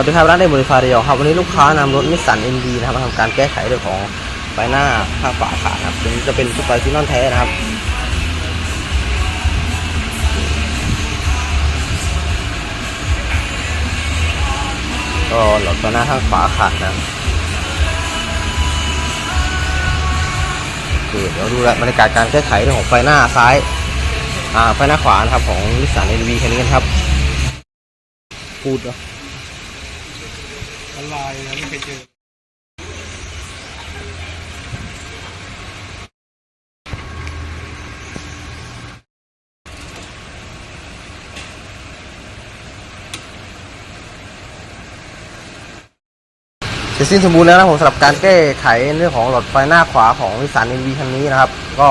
วัสดีครับร้านได้บริฟาเรียวครับวันนี้ลูกค้านำรถนิสสันเอ็นดีนะครับมาทำการแก้ไขเรื่องของไฟหน้าข้างฝาขาดนะครับตัวนี้จะเป็นชุดไฟซีนอนแท้นะครับก็หลอดไฟหน้าข้างขวาขาดนะโอเคเดี๋ยวดูบรรยากาศการแก้ไขเรื่องของไฟหน้าซ้ายอ่าไฟหน้าขวานะครับของนิสสันเอ็นวีคันนี้กันครับพูดเหรอ ละลายนะไม่เคยเจอเสร็จสิ้นสมบูรณ์แล้วนะผมสำหรับการแก้ไขเรื่องของหลอดไฟหน้าขวาของนิสันเอ็นวีคันนี้นะครับ ก็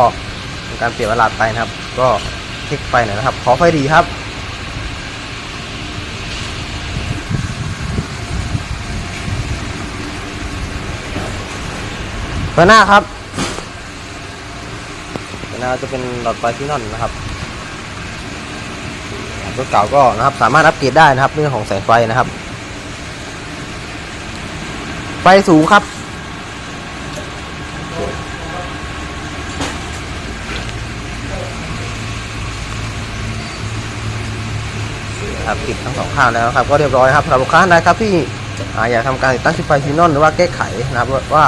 เป็นการเปลี่ยนเวลาไปนะครับ ก็เช็คไฟหน่อยนะครับ ขอไฟดีครับ ไฟหน้าครับไฟหน้าจะเป็นหลอดไฟที่นอนนะครับรถเก่าก็นะครับสามารถอัปเกรดได้นะครับ เรื่องของแสงไฟนะครับ ไฟสูงครับ ครับติดทั้งสองข้างแล้วครับ ก็เรียบร้อยครับสำหรับลูกค้าท่านใดครับที่อยากทำการติดตั้งชิปไฟซีนอนหรือว่าแก้ไขนะครับว่า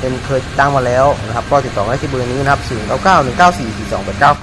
เป็นเคยตั้งมาแล้วนะครับ ก็ติดต่อได้ที่เบอร์นี้นะครับ0 9 9 1 9 4 4 2 8 9ครับ